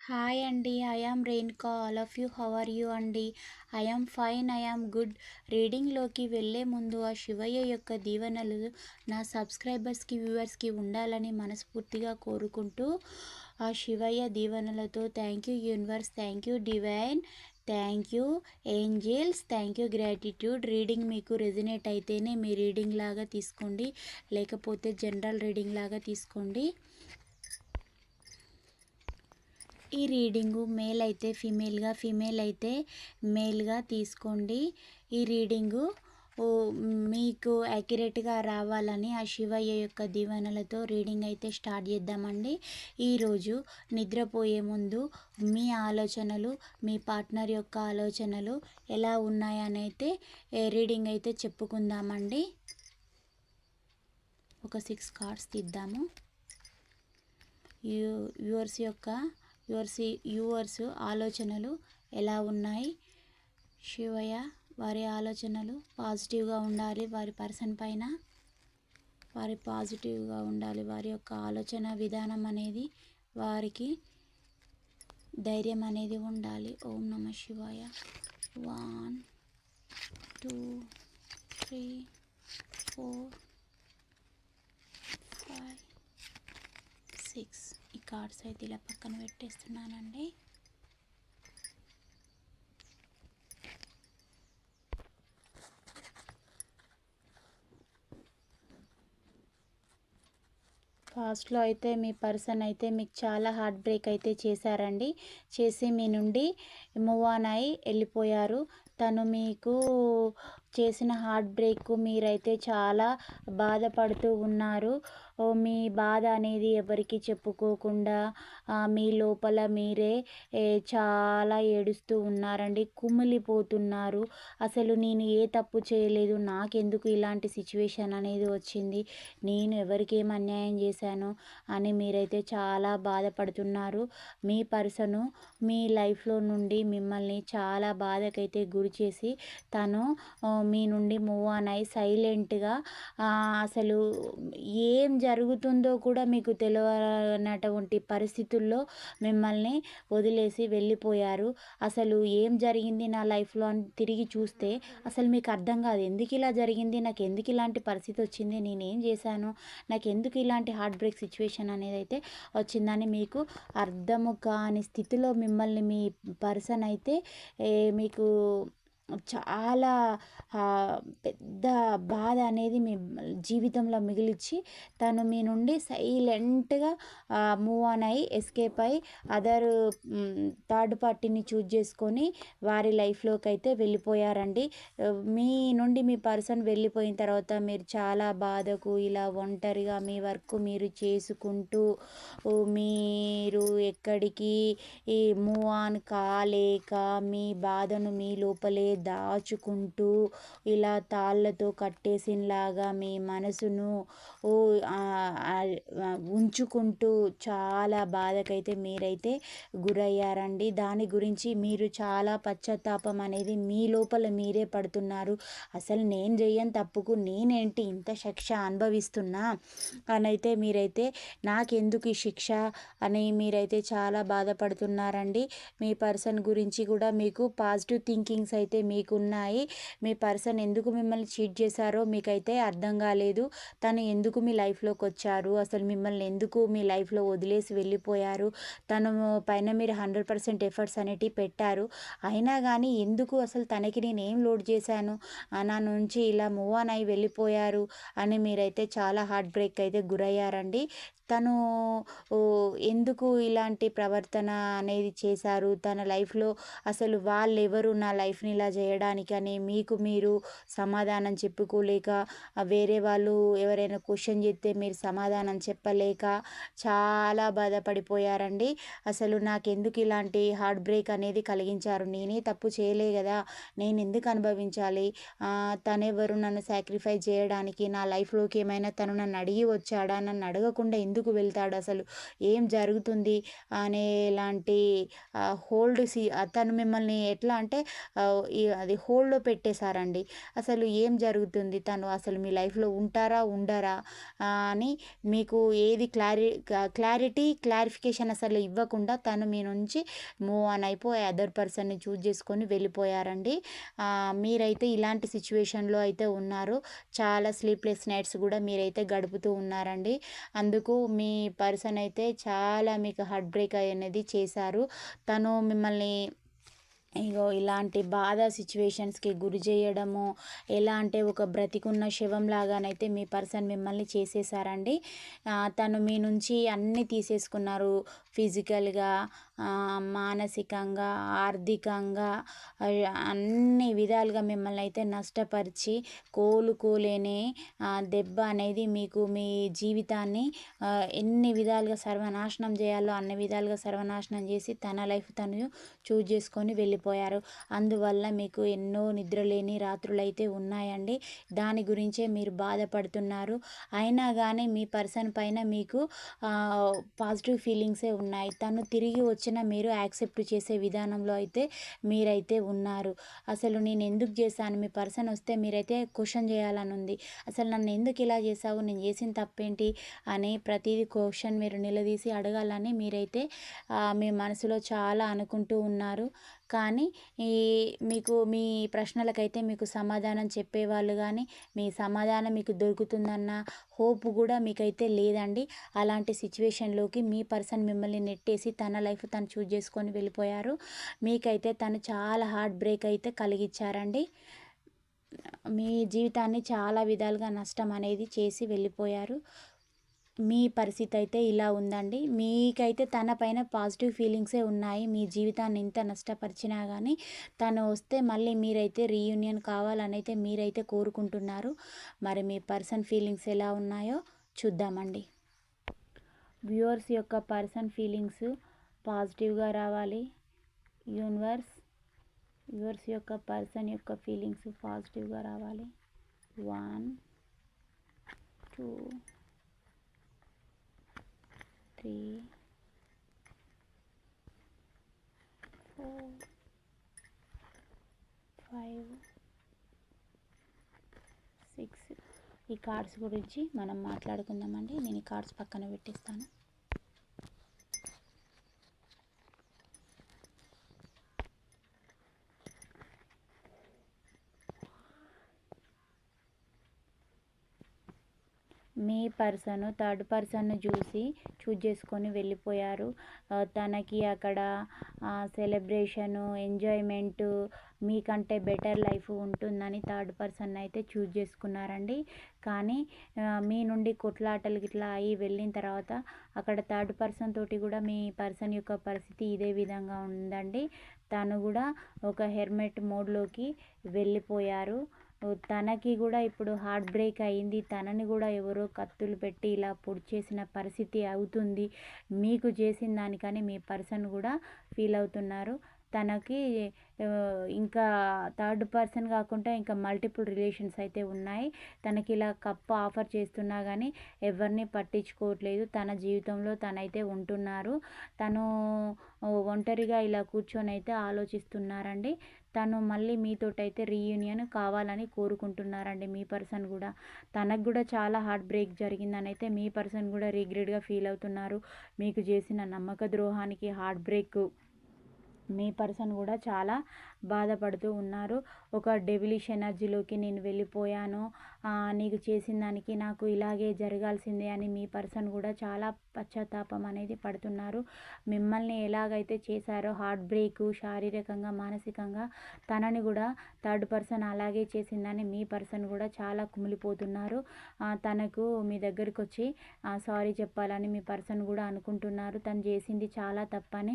Hi అండి I am all of you how are you అండి I am fine I am good రీడింగ్లోకి వెళ్ళే ముందు ఆ శివయ్య యొక్క దీవెనలు నా సబ్స్క్రైబర్స్కి వ్యూవర్స్కి ఉండాలని మనస్ఫూర్తిగా కోరుకుంటూ ఆ శివయ్య దీవెనలతో thank you universe thank you divine thank you angels thank you gratitude reading మీకు రెజినేట్ అయితేనే మీ రీడింగ్ లాగా తీసుకోండి. లేకపోతే జనరల్ రీడింగ్ లాగా తీసుకోండి. ఈ రీడింగు మేల్ అయితే ఫీమేల్గా ఫీమేల్ అయితే మేల్గా తీసుకోండి. ఈ రీడింగు మీకు యాక్యురేట్గా రావాలని ఆ శివయ్య యొక్క దీవెనలతో రీడింగ్ అయితే స్టార్ట్ చేద్దామండి. ఈరోజు నిద్రపోయే ముందు మీ ఆలోచనలు మీ పార్ట్నర్ యొక్క ఆలోచనలు ఎలా ఉన్నాయని అయితే రీడింగ్ అయితే చెప్పుకుందామండి. ఒక సిక్స్ కార్డ్స్ తీద్దాము. యూవర్స్ యొక్క యువర్స్ యూవర్స్ ఆలోచనలు ఎలా ఉన్నాయి? శివయ్య వారి ఆలోచనలు పాజిటివ్గా ఉండాలి వారి పర్సన్ పైన వారి పాజిటివ్గా ఉండాలి వారి యొక్క ఆలోచన విధానం అనేది వారికి ధైర్యం అనేది ఉండాలి. ఓం నమ శివాయ. One two three four five six. Cards అయితే ఇలా పక్కన పెట్టేస్తున్నానండి. ఫాస్ట్లో అయితే మీ పర్సన్ అయితే మీకు చాలా హార్ట్ బ్రేక్ అయితే చేశారండి. చేసి మీ నుండి మూవ్ ఆన్ అయి వెళ్ళిపోయారు. తను మీకు చేసిన హార్ట్ బ్రేక్ మీరైతే చాలా బాధపడుతూ ఉన్నారు. మీ బాధ అనేది ఎవరికి చెప్పుకోకుండా మీ లోపల మీరే చాలా ఏడుస్తూ ఉన్నారండి కుమిలిపోతున్నారు. అసలు నేను ఏ తప్పు చేయలేదు నాకెందుకు ఇలాంటి సిచ్యువేషన్ అనేది వచ్చింది నేను ఎవరికి ఏం అన్యాయం చేశాను అని మీరైతే చాలా బాధపడుతున్నారు. మీ పర్సను మీ లైఫ్లో నుండి మిమ్మల్ని చాలా బాధకైతే గురి చేసి తను మీ నుండి మూవ్ ఆన్ అయి సైలెంట్గా అసలు ఏం జరుగుతుందో కూడా మీకు తెలియనటువంటి పరిస్థితుల్లో మిమ్మల్ని వదిలేసి వెళ్ళిపోయారు. అసలు ఏం జరిగింది నా లైఫ్లో అని తిరిగి చూస్తే అసలు మీకు అర్థం కాదు. ఎందుకు ఇలా జరిగింది? నాకు ఎందుకు ఇలాంటి పరిస్థితి వచ్చింది? నేను ఏం చేశాను? నాకు ఎందుకు ఇలాంటి హార్ట్ బ్రేక్ సిచ్యువేషన్ అనేది అయితే వచ్చిందని మీకు అర్థము కాని స్థితిలో మిమ్మల్ని మీ పర్సన్ అయితే ఏ, మీకు చాలా పెద్ద బాధ అనేది మీ జీవితంలో మిగిలిచ్చి తను మీ నుండి సైలెంట్గా మూవ్ ఆన్ అయ్యి ఎస్కేప్ అయ్యి అదర్ థర్డ్ పార్టీని చూజ్ చేసుకొని వారి లైఫ్లోకి అయితే వెళ్ళిపోయారండి. మీ నుండి మీ పర్సన్ వెళ్ళిపోయిన తర్వాత మీరు చాలా బాధకు ఇలా ఒంటరిగా మీ వర్క్ మీరు చేసుకుంటూ మీరు ఎక్కడికి ఈ మూవ్ ఆన్ కాలేక మీ బాధను మీ లోపలే దాచుకుంటూ ఇలా తాళ్ళతో కట్టేసినలాగా మీ మనసును ఓ ఉంచుకుంటూ చాలా బాధకైతే మీరైతే గురయ్యారండి. దాని గురించి మీరు చాలా పశ్చాత్తాపం అనేది మీ లోపల మీరే పడుతున్నారు. అసలు నేను చేయని తప్పుకు నేనేంటి ఇంత శిక్ష అనుభవిస్తున్నా? అనైతే మీరైతే నాకెందుకు ఈ శిక్ష అని మీరైతే చాలా బాధపడుతున్నారండి. మీ పర్సన్ గురించి కూడా మీకు పాజిటివ్ థింకింగ్స్ అయితే మీకున్నాయి. మీ పర్సన్ ఎందుకు మిమ్మల్ని చీట్ చేశారో మీకైతే అర్థం కాలేదు. తను ఎందుకు మీ లైఫ్లోకి వచ్చారు? అసలు మిమ్మల్ని ఎందుకు మీ లైఫ్లో వదిలేసి వెళ్ళిపోయారు? తను పైన మీరు హండ్రెడ్ పర్సెంట్ ఎఫర్ట్స్ అనేటివి పెట్టారు. అయినా కానీ ఎందుకు అసలు తనకి నేను ఏం లోడ్ చేశాను? ఆ, నా నుంచి ఇలా మూవ్ ఆన్ అయి వెళ్ళిపోయారు అని మీరైతే చాలా హార్ట్ బ్రేక్ అయితే గురయ్యారండి. తను ఎందుకు ఇలాంటి ప్రవర్తన అనేది చేశారు? తన లైఫ్లో అసలు వాళ్ళు ఎవరు నా లైఫ్ని ఇలా చేయడానికి అని మీకు మీరు సమాధానం చెప్పుకోలేక వేరే వాళ్ళు ఎవరైనా క్వశ్చన్ చెప్తే మీరు సమాధానం చెప్పలేక చాలా బాధపడిపోయారండి. అసలు నాకెందుకు ఇలాంటి హార్ట్ బ్రేక్ అనేది కలిగించారు? నేనే తప్పు చేయలే కదా నేను ఎందుకు అనుభవించాలి? తనెవరు నన్ను సాక్రిఫై చేయడానికి నా లైఫ్లోకి ఏమైనా తను నన్ను అడిగి వచ్చాడా? నన్ను అడగకుండా ఎందుకు ఎందుకు వెళ్తాడు అసలు? ఏం జరుగుతుంది? అనేలాంటి హోల్డ్ సి తను మిమ్మల్ని ఎట్లా అంటే అది హోల్డ్లో పెట్టేశారండి. అసలు ఏం జరుగుతుంది? తను అసలు మీ లైఫ్లో ఉంటారా ఉండరా? అని మీకు ఏది క్లారి క్లారిటీ క్లారిఫికేషన్ అసలు ఇవ్వకుండా తను మీ నుంచి మూవ్ ఆన్ అయిపోయి అదర్ పర్సన్ని చూజ్ చేసుకొని వెళ్ళిపోయారండి. మీరైతే ఇలాంటి సిచ్యువేషన్లో అయితే ఉన్నారు. చాలా స్లీప్లెస్ నైట్స్ కూడా మీరైతే గడుపుతూ ఉన్నారండి. అందుకు మీ పర్సన్ అయితే చాలా మీకు హార్ట్ బ్రేక్ అనేది చేశారు. తను మిమ్మల్ని ఇగో ఇలాంటి బాధ సిచ్యువేషన్స్కి గురి చేయడము ఎలా అంటే ఒక బ్రతికున్న శవం లాగానైతే మీ పర్సన్ మిమ్మల్ని చేసేసారండి. తను మీ నుంచి అన్నీ తీసేసుకున్నారు. ఫిజికల్గా మానసికంగా ఆర్థికంగా అన్ని విధాలుగా మిమ్మల్ని అయితే నష్టపరిచి కోలుకోలేని దెబ్బ అనేది మీకు మీ జీవితాన్ని ఎన్ని విధాలుగా సర్వనాశనం చేయాలో అన్ని విధాలుగా సర్వనాశనం చేసి తన లైఫ్ తను చూజ్ చేసుకొని మర్చిపోయారు అందువల్ల మీకు ఎన్నో నిద్రలేని రాత్రులు అయితే ఉన్నాయండి. దాని గురించే మీరు బాధపడుతున్నారు. అయినా కానీ మీ పర్సన్ పైన మీకు పాజిటివ్ ఫీలింగ్సే ఉన్నాయి. తను తిరిగి వచ్చిన మీరు యాక్సెప్ట్ చేసే విధానంలో అయితే మీరైతే ఉన్నారు. అసలు నేను ఎందుకు చేశాను? మీ పర్సన్ వస్తే మీరైతే క్వశ్చన్ చేయాలని ఉంది. అసలు నన్ను ఎందుకు ఇలా చేసావు నేను చేసిన తప్పేంటి? అని ప్రతిదీ క్వశ్చన్ మీరు నిలదీసి అడగాలని మీరైతే మీ మనసులో చాలా అనుకుంటూ ఉన్నారు. కానీ ఈ మీకు మీ ప్రశ్నలకైతే మీకు సమాధానం చెప్పేవాళ్ళు కానీ మీ సమాధానం మీకు దొరుకుతుందన్న హోప్ కూడా మీకైతే లేదండి. అలాంటి సిచ్యువేషన్లోకి మీ పర్సన్ మిమ్మల్ని నెట్టేసి తన లైఫ్ తను చూజ్ చేసుకొని వెళ్ళిపోయారు. మీకైతే తను చాలా హార్ట్ బ్రేక్ అయితే కలిగించారండి మీ జీవితాన్ని చాలా విధాలుగా నష్టం అనేది చేసి వెళ్ళిపోయారు. మీ పరిస్థితి అయితే ఇలా ఉందండి. మీకైతే తన పైన పాజిటివ్ ఫీలింగ్సే ఉన్నాయి. మీ జీవితాన్ని ఇంత నష్టపరిచినా కానీ తను వస్తే మళ్ళీ మీరైతే రీయూనియన్ కావాలని అయితే మీరైతే కోరుకుంటున్నారు. మరి మీ పర్సన్ ఫీలింగ్స్ ఎలా ఉన్నాయో చూద్దామండి. వ్యూవర్స్ యొక్క పర్సన్ ఫీలింగ్స్ పాజిటివ్గా రావాలి. యూనివర్స్ వ్యూవర్స్ యొక్క పర్సన్ యొక్క ఫీలింగ్స్ పాజిటివ్గా రావాలి. One two three four five six ఈ కార్డ్స్ గురించి మనం మాట్లాడుకుందామండి. నేను ఈ కార్డ్స్ పక్కన పెట్టిస్తాను. మీ పర్సన్ థర్డ్ పర్సన్ను చూసి చూజ్ చేసుకొని వెళ్ళిపోయారు. తనకి అక్కడ సెలబ్రేషను ఎంజాయ్మెంటు మీకంటే బెటర్ లైఫ్ ఉంటుందని థర్డ్ పర్సన్ అయితే చూజ్ చేసుకున్నారండి. కానీ మీ నుండి కొట్లాటలు గిట్లా అయి వెళ్ళిన తర్వాత అక్కడ థర్డ్ పర్సన్ తోటి కూడా మీ పర్సన్ యొక్క పరిస్థితి ఇదే విధంగా ఉందండి. తను కూడా ఒక హెర్మెట్ మోడ్లోకి వెళ్ళిపోయారు. తనకి కూడా ఇప్పుడు హార్ట్ బ్రేక్ అయింది. తనని కూడా ఎవరో కత్తులు పెట్టి ఇలా పొడి చేసిన పరిస్థితి అవుతుంది. మీకు చేసిన దానికని మీ పర్సన్ కూడా ఫీల్ అవుతున్నారు. తనకి ఇంకా థర్డ్ పర్సన్ కాకుండా ఇంకా మల్టిపుల్ రిలేషన్స్ అయితే ఉన్నాయి. తనకి ఇలా కప్ ఆఫర్ చేస్తున్నా కానీ ఎవరిని పట్టించుకోవట్లేదు. తన జీవితంలో తనైతే ఉంటున్నారు. తను ఒంటరిగా ఇలా కూర్చొని అయితే ఆలోచిస్తున్నారండి. తను మళ్ళీ మీతోటైతే రీయూనియన్ కావాలని కోరుకుంటున్నారండి మీ పర్సన్ కూడా. తనకు కూడా చాలా హార్ట్ బ్రేక్ జరిగిందని అయితే మీ పర్సన్ కూడా రిగ్రెట్గా ఫీల్ అవుతున్నారు. మీకు చేసిన నమ్మక ద్రోహానికి హార్ట్ బ్రేక్ మీ పర్సన్ కూడా చాలా బాధపడుతూ ఉన్నారు. ఒక డెవిలిష్ ఎనర్జీలోకి నేను వెళ్ళిపోయాను. నీకు చేసిన దానికి నాకు ఇలాగే జరగాల్సిందే అని మీ పర్సన్ కూడా చాలా పశ్చాత్తాపం అనేది పడుతున్నారు. మిమ్మల్ని ఎలాగైతే చేశారో హార్ట్ బ్రేక్ శారీరకంగా మానసికంగా తనని కూడా థర్డ్ పర్సన్ అలాగే చేసిందని మీ పర్సన్ కూడా చాలా కుమిలిపోతున్నారు. తనకు మీ దగ్గరికి వచ్చి సారీ చెప్పాలని మీ పర్సన్ కూడా అనుకుంటున్నారు. తను చేసింది చాలా తప్పని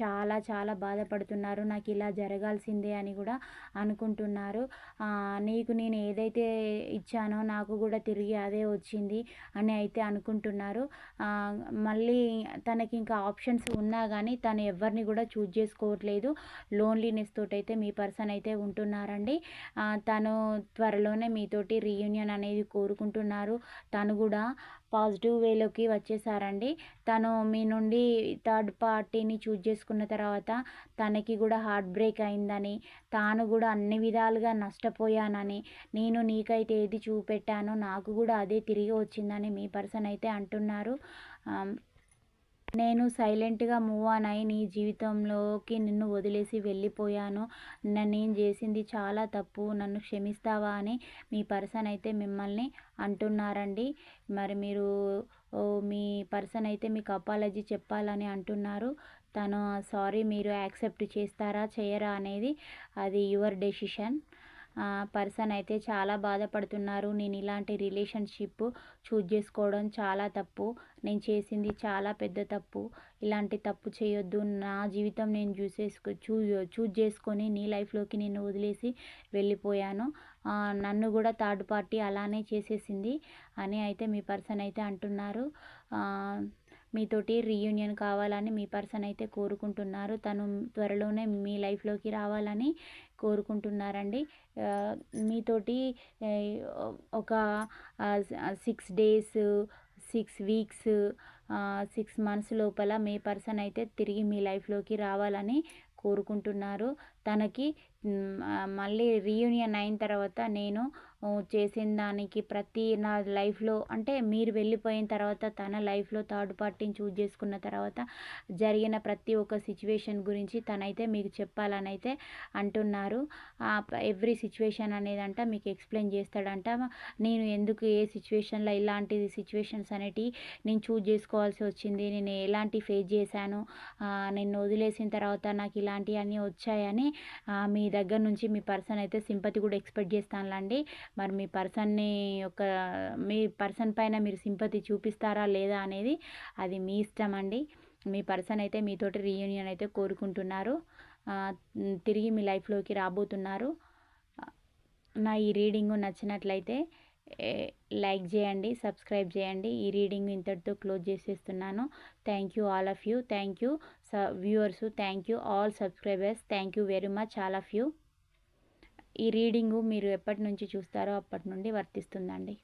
చాలా చాలా బాధపడుతున్నారు. నాకు ఇలా జరగాల్సిందే అని కూడా అనుకుంటున్నారు. నీకు నేను ఏదైతే ఇచ్చానో నాకు కూడా తిరిగి అదే వచ్చింది అని అయితే అనుకుంటున్నారు. మళ్ళీ తనకి ఇంకా ఆప్షన్స్ ఉన్నా కానీ తను ఎవరిని కూడా చూజ్ చేసుకోవట్లేదు. లోన్లీనెస్ తోటి అయితే మీ పర్సన్ అయితే ఉంటున్నారండి. తను త్వరలోనే మీతోటి రీయూనియన్ అనేది కోరుకుంటున్నారు. తను కూడా పాజిటివ్ వేలోకి వచ్చేసారండి. తను మీ నుండి థర్డ్ పార్టీని చూజ్ చేసుకున్న తర్వాత తనకి కూడా హార్ట్ బ్రేక్ అయిందని తాను కూడా అన్ని విధాలుగా నష్టపోయానని నేను నీకైతే ఏది చూపెట్టానో నాకు కూడా అదే తిరిగి వచ్చిందని మీ పర్సన్ అయితే అంటున్నారు. నేను సైలెంట్గా మూవ్ ఆన్ అయి నీ జీవితంలోకి నిన్ను వదిలేసి వెళ్ళిపోయాను. నేను చేసింది? చాలా తప్పు. నన్ను క్షమిస్తావా అని మీ పర్సన్ అయితే మిమ్మల్ని అంటున్నారండి. మరి మీరు మీ పర్సన్ అయితే మీకు అపాలజీ చెప్పాలని అంటున్నారు. తను సారీ మీరు యాక్సెప్ట్ చేస్తారా? చేయరా? అనేది అది యువర్ డెసిషన్. పర్సన్ అయితే చాలా బాధపడుతున్నారు. నేను ఇలాంటి రిలేషన్షిప్ చూజ్ చేసుకోవడం చాలా తప్పు. నేను చేసింది చాలా పెద్ద తప్పు. ఇలాంటి తప్పు చేయొద్దు. నా జీవితం నేను చూసేసుకో చూ చూజ్ చేసుకొని నీ లైఫ్లోకి నేను వదిలేసి వెళ్ళిపోయాను. నన్ను కూడా థర్డ్ పార్టీ అలానే చేసేసింది అని అయితే మీ పర్సన్ అయితే అంటున్నారు. మీతోటి రీయూనియన్ కావాలని మీ పర్సన్ అయితే కోరుకుంటున్నారు. తను త్వరలోనే మీ లైఫ్లోకి రావాలని కోరుకుంటున్నారండి. మీతోటి ఒక six days six weeks six months లోపల మీ పర్సన్ అయితే తిరిగి మీ లైఫ్లోకి రావాలని కోరుకుంటున్నారు. తనకి మళ్ళీ రీయూనియన్ అయిన తర్వాత నేను చేసిన దానికి ప్రతి నా లైఫ్లో అంటే మీరు వెళ్ళిపోయిన తర్వాత తన లైఫ్లో థర్డ్ పార్టీని చూజ్ చేసుకున్న తర్వాత జరిగిన ప్రతి ఒక్క సిచ్యువేషన్ గురించి తనైతే మీకు చెప్పాలని అయితే అంటున్నారు ఎవ్రీ సిచ్యువేషన్ అనేదంట మీకు ఎక్స్ప్లెయిన్ చేస్తాడంట. నేను ఎందుకు ఏ సిచ్యువేషన్లో ఇలాంటి సిచ్యువేషన్స్ అనేటివి నేను చూజ్ చేసుకోవాల్సి వచ్చింది నేను ఎలాంటి ఫేస్ చేశాను నేను వదిలేసిన తర్వాత నాకు ఇలాంటివన్నీ వచ్చాయని మీ దగ్గర నుంచి మీ పర్సన్ అయితే సింపతి కూడా ఎక్స్పెక్ట్ చేస్తానులండి. మరి మీ పర్సన్ని యొక్క మీ పర్సన్ పైన మీరు సింపతి చూపిస్తారా లేదా అనేది అది మీ ఇష్టం అండి మీ పర్సన్ అయితే మీతోటి రీయూనియన్ అయితే కోరుకుంటున్నారు. తిరిగి మీ లైఫ్లోకి రాబోతున్నారు. నా ఈ రీడింగ్ నచ్చినట్లయితే లైక్ చేయండి సబ్స్క్రైబ్ చేయండి. ఈ రీడింగ్ ఇంతటితో క్లోజ్ చేసేస్తున్నాను. Thank you all of you. Thank you viewers. Thank you all subscribers. Thank you very much all of you. ఈ రీడింగు మీరు ఎప్పటి నుంచి చూస్తారో అప్పటి నుండి వర్తిస్తుందండి.